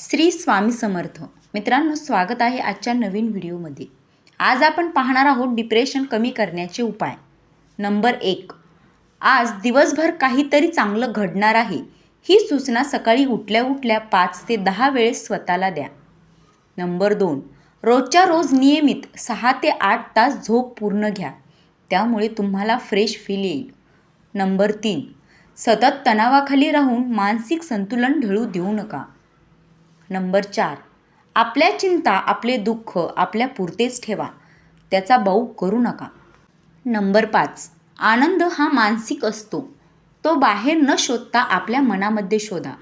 श्री स्वामी समर्थ. मित्रांनो स्वागत आहे आजच्या नवीन व्हिडिओमध्ये. आज आपण पाहणार आहोत डिप्रेशन कमी करण्याचे उपाय. नंबर एक. आज दिवसभर काहीतरी चांगलं घडणार आहे. ही सूचना सकाळी उठल्या उठल्या पाच ते दहा वेळेस स्वतःला द्या. नंबर दोन. रोजच्या रोज नियमित सहा ते आठ तास झोप पूर्ण घ्या. त्यामुळे तुम्हाला फ्रेश फील येईल. नंबर तीन. सतत तणावाखाली राहून मानसिक संतुलन ढळू देऊ नका. नंबर चार. आपल्या चिंता आपले दुःख आपल्या पुरतेच ठेवा. त्याचा बाऊ करू नका. नंबर पाच. आनंद हा मानसिक असतो. तो बाहेर न शोधता आपल्या मनामध्ये शोधा.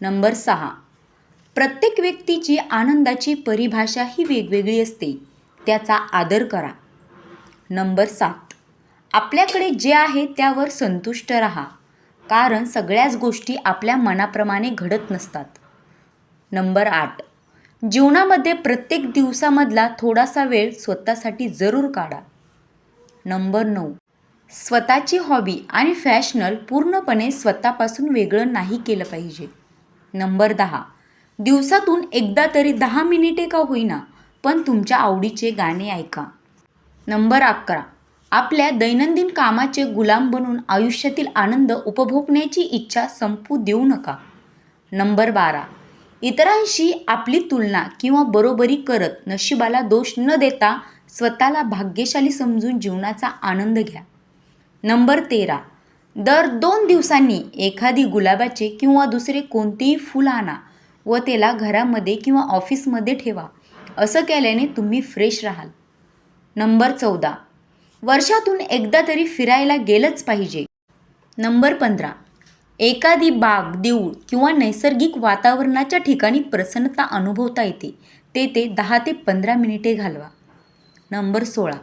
नंबर सहा. प्रत्येक व्यक्तीची आनंदाची परिभाषा ही वेगवेगळी असते. त्याचा आदर करा. नंबर सात. आपल्याकडे जे आहे त्यावर संतुष्ट राहा. कारण सगळ्याच गोष्टी आपल्या मनाप्रमाणे घडत नसतात. नंबर आठ. जीवनामध्ये प्रत्येक दिवसामधला थोडासा वेळ स्वतःसाठी जरूर काढा. नंबर नऊ. स्वतःची हॉबी आणि फॅशनल पूर्णपणे स्वतःपासून वेगळं नाही केलं पाहिजे. नंबर दहा. दिवसातून एकदा तरी दहा मिनिटे का होईना पण तुमच्या आवडीचे गाणे ऐका. नंबर अकरा. आपल्या दैनंदिन कामाचे गुलाम बनून आयुष्यातील आनंद उपभोगण्याची इच्छा संपू देऊ नका. नंबर बारा. इतरांशी आपली तुलना किंवा बरोबरी करत नशिबाला दोष न देता स्वतःला भाग्यशाली समजून जीवनाचा आनंद घ्या. नंबर तेरा. दर दोन दिवसांनी एखादी गुलाबाचे किंवा दुसरे कोणतेही फूल आणा व त्याला घरामध्ये किंवा ऑफिसमध्ये ठेवा. असं केल्याने तुम्ही फ्रेश राहाल. नंबर चौदा. वर्षातून एकदा तरी फिरायला गेलंच पाहिजे. नंबर पंधरा. एखादी बाग देऊळ किंवा नैसर्गिक वातावरणाच्या ठिकाणी प्रसन्नता अनुभवता येते. तेथे दहा ते पंधरा मिनिटे घालवा. नंबर सोळा.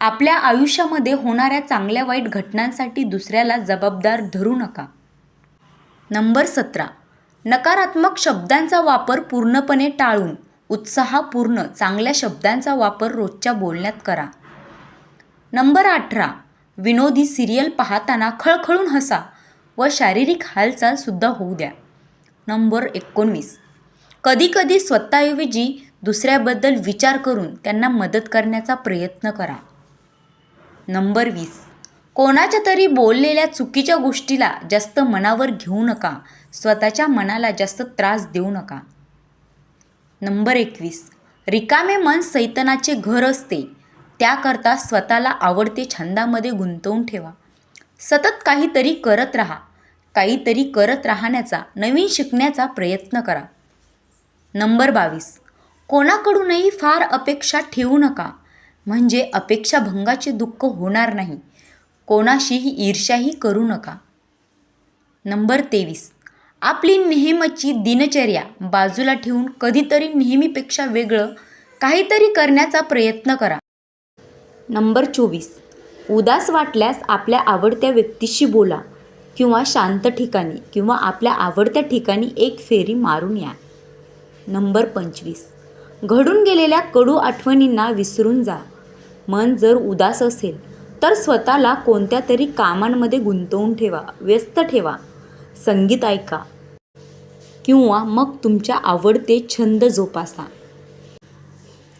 आपल्या आयुष्यामध्ये होणाऱ्या चांगल्या वाईट घटनांसाठी दुसऱ्याला जबाबदार धरू नका. नंबर सतरा. नकारात्मक शब्दांचा वापर पूर्णपणे टाळून उत्साहपूर्ण चांगल्या शब्दांचा वापर रोजच्या बोलण्यात करा. नंबर अठरा. विनोदी सिरियल पाहताना खळखळून हसा. व शारीरिक हालचालसुद्धा होऊ द्या. नंबर एकोणवीस. कधीकधी स्वतःऐवजी दुसऱ्याबद्दल विचार करून त्यांना मदत करण्याचा प्रयत्न करा. नंबर वीस. कोणाच्या तरी बोललेल्या चुकीच्या गोष्टीला जास्त मनावर घेऊ नका. स्वतःच्या मनाला जास्त त्रास देऊ नका. नंबर एकवीस. रिकामे मन सैतनाचे घर असते. त्याकरता स्वतःला आवडते छंदामध्ये गुंतवून ठेवा. सतत काहीतरी करत राहा. काहीतरी करत राहण्याचा नवीन शिकण्याचा प्रयत्न करा. नंबर बावीस. कोणाकडूनही फार अपेक्षा ठेवू नका. म्हणजे अपेक्षाभंगाचे दुःख होणार नाही. कोणाशीही ईर्ष्याही करू नका. नंबर तेवीस. आपली नेहमीची दिनचर्या बाजूला ठेवून कधीतरी नेहमीपेक्षा वेगळं काहीतरी करण्याचा प्रयत्न करा. नंबर चोवीस. उदास वाटल्यास आपल्या आवडत्या व्यक्तीशी बोला किंवा शांत ठिकाणी किंवा आपल्या आवडत्या ठिकाणी एक फेरी मारून या. नंबर पंचवीस. घडून गेलेल्या कडू आठवणींना विसरून जा. मन जर उदास असेल तर स्वतःला कोणत्या तरी कामांमध्ये गुंतवून ठेवा व्यस्त ठेवा. संगीत ऐका. किंवा मग तुमच्या आवडते छंद जोपासा.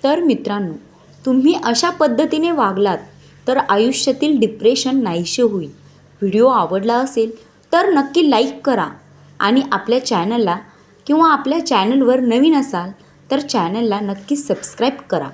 तर मित्रांनो तुम्ही अशा पद्धतीने वागलात तर आयुष्यातील डिप्रेशन नाहीसे होईल. व्हिडिओ आवडला असेल तर नक्की लाईक करा. आणि आपल्या चॅनलला किंवा आपल्या चॅनलवर नवीन असाल तर चॅनलला नक्की सबस्क्राईब करा.